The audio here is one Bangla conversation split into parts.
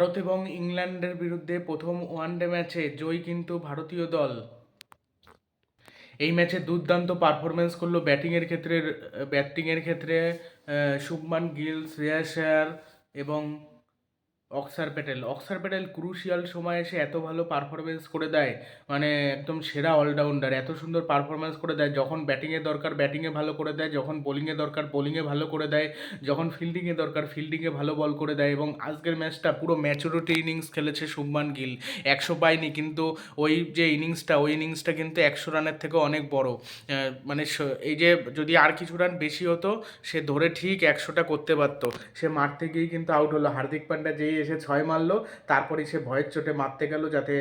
ভারত এবং ইংল্যান্ডের বিরুদ্ধে প্রথম ওয়ানডে ম্যাচে জয়ী কিন্তু ভারতীয় দল। এই ম্যাচে দুর্দান্ত পারফরমেন্স করল ব্যাটিংয়ের ক্ষেত্রে ব্যাটিংয়ের ক্ষেত্রে শুভমান গিল রেয়া শেয়ার এবং অক্সার প্যাটেল অক্সার প্যাটেল ক্রুশিয়াল সময়ে এসে এত ভালো পারফরমেন্স করে দেয় মানে একদম সেরা অলরাউন্ডার এত সুন্দর পারফরমেন্স করে দেয়, যখন ব্যাটিংয়ে দরকার ব্যাটিংয়ে ভালো করে দেয়, যখন বোলিংয়ে দরকার বোলিংয়ে ভালো করে দেয়, যখন ফিল্ডিংয়ে দরকার ফিল্ডিংয়ে ভালো বল করে দেয় এবং আজকের ম্যাচটা পুরো ম্যাচুরিটি ইনিংস খেলেছে শুভমান গিল। একশো পায়নি, কিন্তু ওই যে ইনিংসটা ওই ইনিংসটা কিন্তু একশো রানের থেকে অনেক বড়। মানে এই যে যদি আর কিছু রান বেশি হতো, সে ধরে ঠিক একশোটা করতে পারতো। সে মারতে গিয়েই কিন্তু আউট হলো। হার্দিক পান্ডা যেই এসে ছয় মারলো তারপরে সে ভয়ের চোটে মারতে গেল যাতে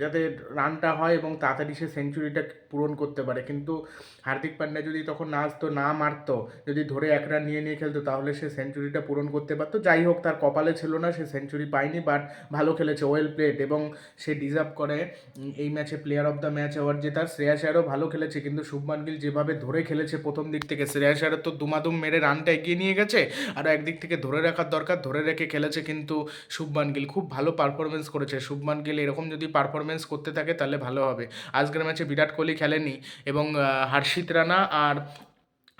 যাতে রানটা হয় এবং তাড়াতাড়ি সে সেঞ্চুরিটা পূরণ করতে পারে। কিন্তু হার্দিক পান্ডা যদি তখন না আসতো, না মারতো, যদি ধরে এক রান নিয়ে নিয়ে খেলতো, তাহলে সে সেঞ্চুরিটা পূরণ করতে পারতো। যাই হোক, তার কপালে ছিল না, সে সেঞ্চুরি পায়নি বাট ভালো খেলেছে ওয়েল প্লেড এবং সে ডিজার্ভ করে। এই ম্যাচে player of the match award জেতার। শ্রেয়াস আয়ারও ভালো খেলেছে, কিন্তু শুভমান গিল যেভাবে ধরে খেলেছে প্রথম দিক থেকে, শ্রেয়াস আয়ার তো দুমাদুম মেরে রানটা এগিয়ে নিয়ে গেছে আর একদিক থেকে ধরে রাখার দরকার, ধরে রেখে খেলেছে, কিন্তু শুভমান গিল খুব ভালো পারফরমেন্স করেছে। শুভমান গিল এরকম যদি পারফরমেন্স করতে থাকে তাহলে ভালো হবে। আজকের ম্যাচে বিরাট কোহলি খেলেনি এবং হর্ষিত রানা আর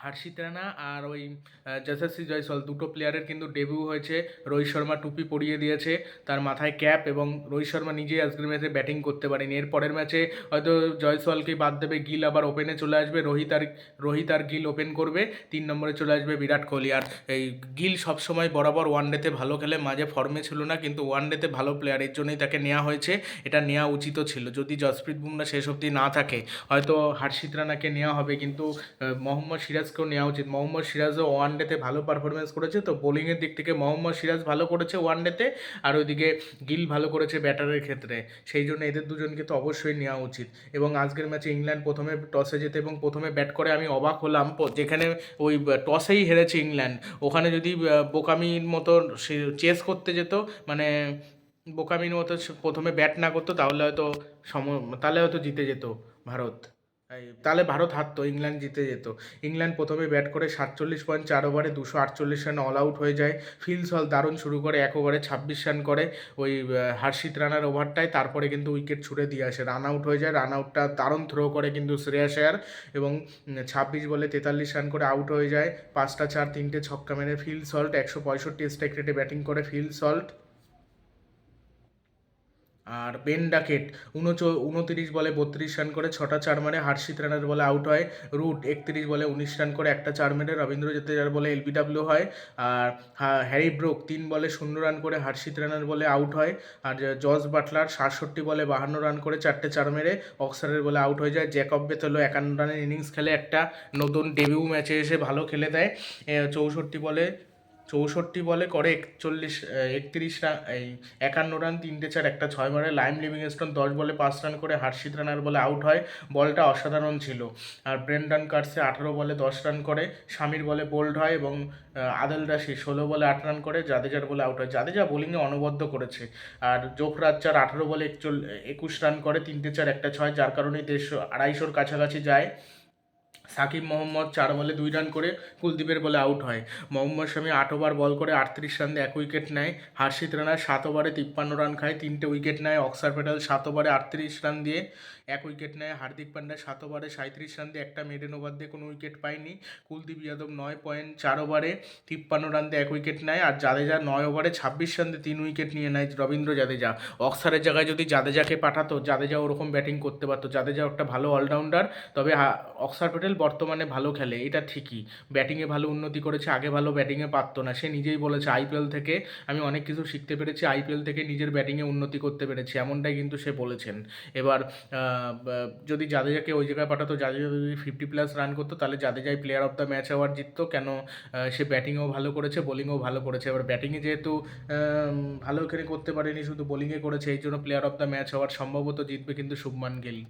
হর্ষিত রানা আর ওই যশস্বী জয়সওয়াল, দুটো প্লেয়ারের কিন্তু ডেবিউ হয়েছে। রোহিত শর্মা টুপি পরিয়ে দিয়েছে। তার মাথায় ক্যাপ এবং রোহিত শর্মা নিজেই আজকের ম্যাচে ব্যাটিং করতে পারেনি। এর পরের ম্যাচে হয়তো জয়সলকে বাদ দেবে গিল, আবার ওপেনে চলে আসবে। রোহিত আর রোহিত আর গিল ওপেন করবে। তিন নম্বরে চলে আসবে বিরাট কোহলি। আর এই গিল সবসময় বরাবর ওয়ানডেতে ভালো খেলে, মাঝে ফর্মে ছিল না, কিন্তু ওয়ানডেতে ভালো প্লেয়ার এর জন্যই তাকে নেওয়া হয়েছে। এটা নেওয়া উচিত ছিল। যদি জসপ্রীত বুমরা শেষ অবধি না থাকে, হয়তো হর্ষিত রানাকে নেওয়া হবে। কিন্তু মোহাম্মদ সিরাজকেও নেওয়া উচিত। মোহাম্মদ সিরাজও ওয়ানডেতে ভালো পারফরমেন্স করেছে তো বোলিংয়ের দিক থেকে মোহাম্মদ সিরাজ ভালো করেছে ওয়ান ডেতে আর ওইদিকে গিল ভালো করেছে ব্যাটারের ক্ষেত্রে। সেই জন্য এদের দুজনকে তো অবশ্যই নেওয়া উচিত। এবং আজকের ম্যাচে ইংল্যান্ড প্রথমে টসে যেতে এবং প্রথমে ব্যাট করে আমি অবাক হলাম। যেখানে ওই টসেই হেরেছে ইংল্যান্ড। ওখানে যদি বোকামির মতো চেস করতে যেত মানে বোকামির মতো প্রথমে ব্যাট না করতো, তাহলে হয়তো সম তাহলে হয়তো জিতে যেত ভারত। তাহলে ভারত হারতো, ইংল্যান্ড জিতে যেত। ইংল্যান্ড প্রথমে ব্যাট করে সাতচল্লিশ পয়েন্ট চার ওভারে দুশো আটচল্লিশ রানে অল আউট হয়ে যায়। ফিলস হল দারুণ শুরু করে, এক ওভারে ছাব্বিশ রান করে। ওই হার্ষিত রানার ওভারটায় তারপরে কিন্তু উইকেট ছুড়ে দিয়ে আসে। রান আউট হয়ে যায় রান আউটটা দারুণ থ্রো করে কিন্তু শ্রেয়াস আয়ার এবং ছাব্বিশ বলে তেতাল্লিশ রান করে আউট হয়ে যায়। পাঁচটা চার, তিনটে ছক্কা মেরে ফিল সল্ট একশো পঁয়ষট্টি স্ট্রাইক রেটে ব্যাটিং করে ফিল সল্ট আর বেন ডাকেট উনচ, উনতিরিশ বলে বত্রিশ রান করে, ছটা চার মারে হার্ষিত রানার বলে আউট হয়। রুট একত্রিশ বলে উনিশ রান করে, একটা চার মেরে রবীন্দ্র জাদেজার বলে এলবিডাব্লিউ হয়। আর হ্যারি ব্রুক তিন বলে শূন্য রান করে হার্ষিত রানার বলে আউট হয়। আর জর্জ বাটলার সাতষট্টি বলে বাহান্ন রান করে, চারটে চার মেরে অক্সারের বলে আউট হয়ে যায়। জ্যাকব বেথেলো একান্ন রানের ইনিংস খেলে একটা নতুন ডেবিউ ম্যাচে এসে ভালো খেলে দেয়। চৌষট্টি বলে চৌষট্টি বলে করে একচল্লিশ একত্রিশ রান এই একান্ন রান তিনটে চার, একটা ছয় মারে। লাইম লিভিংস্টোন দশ বলে পাঁচ রান করে। হার্ষিত রানার বলে আউট হয়। বলটা অসাধারণ ছিল। আর ব্রেন্ডন কার্সে আঠারো বলে দশ রান করে। স্বামীর বলে বোল্ড হয় এবং আদেল রাশি ষোলো বলে আট রান করে। জাদেজার বলে আউট হয়। জাদেজা বোলিংয়ে অনবদ্য করেছে। আর জোফরাজ চার আঠারো বলে একচল, একুশ রান করে। তিনটে চার, একটা ছয়। যার কারণে দেড়শো, আড়াইশোর কাছাকাছি যায়। সাকিব মোহাম্মদ চার বলে দুই রান করে কুলদীপের বলে আউট হয়। মোহাম্মদ শামি আট ওভার বল করে আটত্রিশ রান দিয়ে এক উইকেট নেয়। হার্ষিত রানা সাত ওভারে তিপ্পান্ন রান খায়, তিনটে উইকেট নেয়। অক্সার প্যাটেল সাত ওভারে আটত্রিশ রান দিয়ে এক উইকেট নেয়। হার্দিক পান্ডা সাত ওভারে সাঁত্রিশ রান দিয়ে একটা মেডেন ওভার দিয়ে কোনো উইকেট পায়নি। কুলদীপ যাদব নয় পয়েন্ট চার ওভারে তিপ্পান্ন রান দিয়ে এক উইকেট নেয় আর জাদেজা নয় ওভারে ছাব্বিশ রান দিয়ে তিন উইকেট নিয়ে নেয় রবীন্দ্র জাদেজা। অক্সারের জায়গায় যদি জাদেজাকে পাঠাতো, জাদেজা ওরকম ব্যাটিং করতে পারতো। জাদেজা একটা ভালো অলরাউন্ডার, তবে অক্সার প্যাটেল বর্তমানে ভালো খেলে, এটা ঠিকই। ব্যাটিংয়ে ভালো উন্নতি করেছে, আগে ভালো ব্যাটিংয়ে পারতো না। সে নিজেই বলেছে আইপিএল থেকে আমি অনেক কিছু শিখতে পেরেছি আইপিএল থেকে নিজের ব্যাটিংয়ে উন্নতি করতে পেরেছি, এমনটাই কিন্তু সে বলেছেন। এবার যদি জাদেজাকে ওই জায়গায় পাঠাতো, জাদেজা যদি ফিফটি প্লাস রান করতো, তাহলে জাদেজাই player of the match award জিততো। কেন সে ব্যাটিংও ভালো করেছে বোলিংও ভালো করেছে। এবার ব্যাটিংয়ে যেহেতু ভালো এখানে করতে পারেনি, শুধু বোলিংয়ে করেছে, এই জন্য প্লেয়ার অফ দ্য ম্যাচ হওয়ার সম্ভবত জিতবে কিন্তু শুভমান গিল।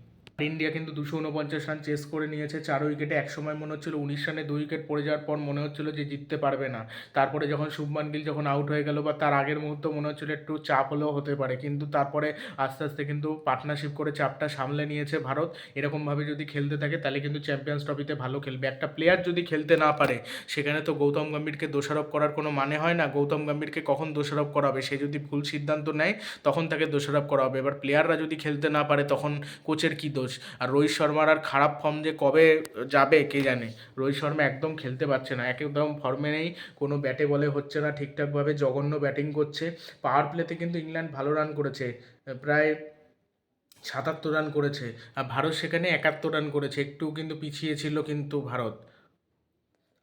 ইন্ডিয়া কিন্তু দুশো উনপঞ্চাশ রান চেস করে নিয়েছে। চার উইকেটে এক সময় মনে হচ্ছিল উনিশ রানে দুই উইকেট পড়ে যাওয়ার পর মনে হচ্ছিল যে জিততে পারবে না। তারপরে যখন শুভমান গিল যখন আউট হয়ে গেল বা তার আগের মুহূর্তে মনে হচ্ছিল একটু চাপ হলেও হতে পারে। কিন্তু তারপরে আস্তে আস্তে কিন্তু পার্টনারশিপ করে চাপটা সামলে নিয়েছে ভারত। এরকমভাবে যদি খেলতে থাকে তাহলে কিন্তু চ্যাম্পিয়ন্স ট্রফিতে ভালো খেলবে। একটা প্লেয়ার যদি খেলতে না পারে, সেখানে তো গৌতম গম্ভীরকে দোষারোপ করার কোনো মানে হয় না। গৌতম গম্ভীরকে কখন দোষারোপ করা হবে সে যদি ভুল সিদ্ধান্ত নেয়, তখন তাকে দোষারোপ করা হবে। এবার প্লেয়াররা যদি খেলতে না পারে, তখন কোচের কী দোষ? আর রোহিত শর্মার আর খারাপ ফর্ম যে কবে যাবে, কে জানে? রোহিত শর্মা একদম খেলতে পারছে না। একদম ফর্মে নেই, কোনো ব্যাটে বলে হচ্ছে না, ঠিকঠাকভাবে জঘন্য ব্যাটিং করছে। পাওয়ার প্লেতে কিন্তু ইংল্যান্ড ভালো রান করেছে, প্রায় সাতাত্তর রান করেছে। আর ভারত সেখানে একাত্তর রান করেছে, একটু কিন্তু পিছিয়ে ছিল কিন্তু ভারত।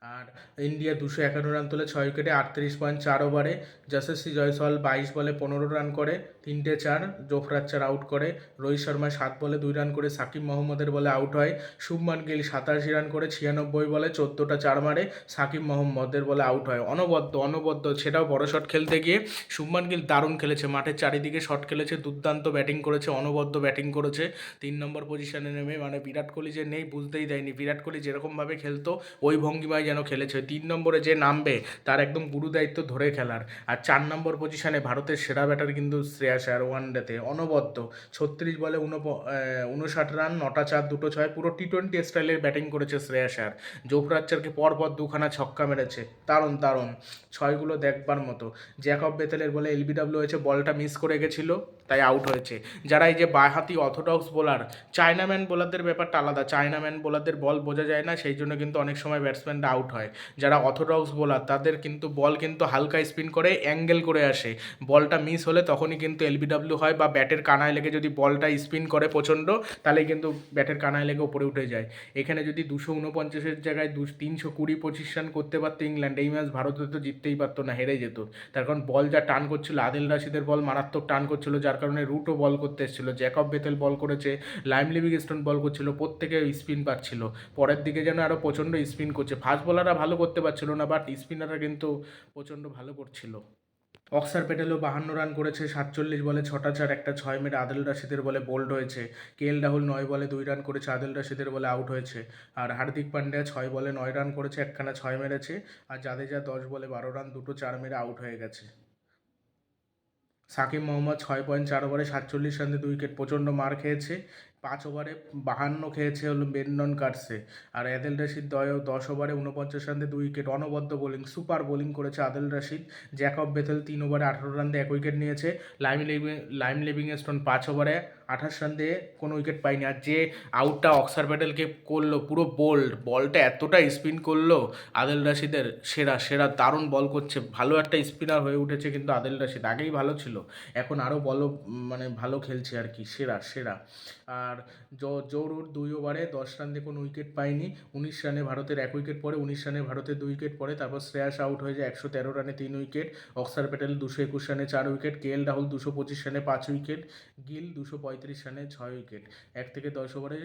আর ইন্ডিয়া দুশো একান্ন রান তোলে ছয় উইকেটে আটত্রিশ পয়েন্ট চার ওভারে। যশস্বী জয়সওয়াল বাইশ বলে পনেরো রান করে, তিনটে চার, জোফরাজ চার আউট করে। রোহিত শর্মা সাত বলে দুই রান করে, সাকিব মোহাম্মদের বলে আউট হয়। শুভমান গিল সাতাশি রান করে, ছিয়ানব্বই বলে চোদ্দোটা চার মারে। সাকিব মোহাম্মদের বলে আউট হয়। অনবদ্য অনবদ্য, সেটাও বড় শট খেলতে গিয়ে শুভমান গিল দারুণ খেলেছে। মাঠের চারিদিকে শট খেলেছে, দুর্দান্ত ব্যাটিং করেছে, অনবদ্য ব্যাটিং করেছে। তিন নম্বর পজিশনে নেমে মানে বিরাট কোহলি যে নেই বুঝতেই দেয়নি। বিরাট কোহলি যেরকমভাবে খেলতো, ওই ভঙ্গিমায় যেন খেলেছে। তিন নম্বরে যে নামবে, তার একদম গুরু দায়িত্ব ধরে খেলার। আর চার নম্বর পজিশনে ভারতের সেরা ব্যাটার কিন্তু শ্রেয়াস আয়ার ওয়ান ডেতে অনবদ্য, ছত্রিশ বলে উনপ উনষাট রান নটা চার, দুটো ছয়, পুরো টি টোয়েন্টি স্টাইলের ব্যাটিং করেছে শ্রেয়াস আয়ার জোফরাচ্চারকে পরপর দুখানা ছক্কা মেরেছে। দারুণ দারুণ। ছয়গুলো দেখবার মতো। জ্যাকব বেতেলের বলে এলবিডাব্লিউ হয়েছে বলটা মিস করে গেছিল। তাই আউট হয়েছে। যারা এই যে বাঁহাতি অর্থোডক্স বোলার চায়নাম্যান বোলারদের ব্যাপারটা আলাদা। চায়নাম্যান বোলারদের বল বোঝা যায় না, সেই জন্য কিন্তু অনেক সময় ব্যাটসম্যানরা আউট হয়। যারা অর্থোডক্স বোলার তাদের কিন্তু বল কিন্তু হালকা স্পিন করে অ্যাঙ্গেল করে আসে। বলটা মিস হলে তখনই কিন্তু এলবিডাব্লিউ হয় বা ব্যাটের কানায় লেগে যদি বলটা স্পিন করে প্রচণ্ড তাহলে কিন্তু ব্যাটের কানায় লেগে উপরে উঠে যায়। এখানে যদি দুশো উনপঞ্চাশের জায়গায় দু তিনশো কুড়ি পঁচিশ রান করতে পারতো ইংল্যান্ড, এই ম্যাচ ভারতে তো জিততেই পারতো না, হেরে যেত। তার কারণ বল যা টান করছিল, আদিল রাশিদের বল মারাত্মক টান করছিল, যার কারণে রুটও বল করতে এসেছিল। জ্যাকব বেতেল বল করেছে লাইম লিভিংস্টোন বল করছিল, প্রত্যেকে স্পিন পাচ্ছিল। পরের দিকে যেন আরও প্রচণ্ড স্পিন করছে। ফাস্ট বলাররা ভালো করতে পারছিল না বাট স্পিনাররা কিন্তু প্রচণ্ড ভালো করছিল। অক্সার পেটেলও বাহান্ন রান করেছে, সাতচল্লিশ বলে ছটা চার, একটা ছয় মেরে আদিল রাশিদের বলে বোল্ড হয়েছে। কে এল রাহুল নয় বলে দুই রান করেছে, আদিল রাশিদের বলে আউট হয়েছে। আর হার্দিক পান্ডিয়া ছয় বলে নয় রান করেছে, একখানা ছয় মেরেছে। আর জাদেজা দশ বলে বারো রান দুটো চার মেরে আউট হয়ে গেছে। সাকিব মোহাম্মদ ছয় পয়েন্ট চার ওভারে সাতচল্লিশ রানে দুই উইকেট প্রচণ্ড মার খেয়েছে। পাঁচ ওভারে বাহান্ন খেয়েছে হলো বেন্ডন কাটসে আর আদেল রশিদ দয় দশ ওভারে উনপঞ্চাশ রানে দুই উইকেট, অনবদ্য বোলিং, সুপার বোলিং করেছে আদেল রশিদ। জ্যাকব বেথেল তিন ওভারে আঠারো রান দিয়ে এক উইকেট নিয়েছে। Liam living Liam Livingstone পাঁচ ওভারে আঠাশ রান দিয়ে কোনো উইকেট পায়নি। আর যে আউটটা অক্সার প্যাটেলকে করল, পুরো বোল্ড, বলটা এতটা স্পিন করল আদেল রাশিদের সেরা সেরা দারুণ বল করছে। ভালো একটা স্পিনার হয়ে উঠেছে কিন্তু আদেল রাশিদ, আগেই ভালো ছিল। এখন আরও বলো মানে ভালো খেলছে আর কি, সেরা সেরা। আর জৌরুর দুই ওভারে দশ রান দিয়ে কোনো উইকেট পায়নি। উনিশ রানে ভারতের এক উইকেট পড়ে উনিশ রানে ভারতের দুই উইকেট পড়ে তারপর শ্রেয়াস আউট হয়ে যায় একশো তেরো রানে তিন উইকেট। অক্সার প্যাটেল দুশো একুশ রানে চার উইকেট। কে এল রাহুল দুশো পঁচিশ রানে পাঁচ উইকেট। গিল দুশো পঁয়ত্রিশ রানে ছয় উইকেট। এক থেকে দশ ওভারে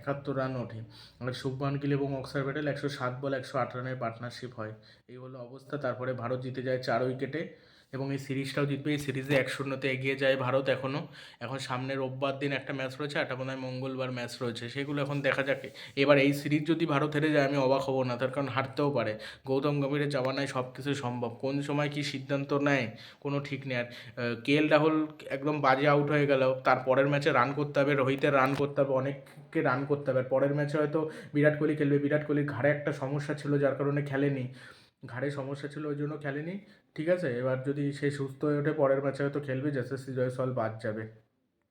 একাত্তর রান ওঠে। আর শুভমান গিল এবং অক্সার প্যাটেল একশো সাত বল, একশো আট রানের পার্টনারশিপ হয়। এই হলো অবস্থা। তারপরে ভারত জিতে যায় চার উইকেটে। এবং এই সিরিজটাও জিতবে। এই সিরিজে এক শূন্যতে এগিয়ে যায় ভারত এখনও এখন সামনে রোববার দিন একটা ম্যাচ রয়েছে একটা মনে হয় মঙ্গলবার ম্যাচ রয়েছে। সেগুলো এখন দেখা যাক। এবার এই সিরিজ যদি ভারত হেরে যায়, আমি অবাক হব না, তার কারণ হারতেও পারে। গৌতম গম্ভীরের জামানায় সব কিছু সম্ভব। কোন সময় কি সিদ্ধান্ত নেয়, কোনো ঠিক নেই। আর কে এল রাহুল একদম বাজে আউট হয়ে গেল, তার পরের ম্যাচে রান করতে হবে, রোহিতের রান করতে হবে, অনেককে রান করতে হবে। পরের ম্যাচে হয়তো বিরাট কোহলি খেলবে। বিরাট কোহলির ঘাড়ে একটা সমস্যা ছিল, যার কারণে খেলেনি। ঘাড়ে সমস্যা ছিল, ওই জন্য খেলেনি। ঠিক আছে? এবার যদি সে সুস্থ হয়ে ওঠে, পরের ম্যাচে হয়তো খেলবে, যশস্বী জয়সল বাদ যাবে।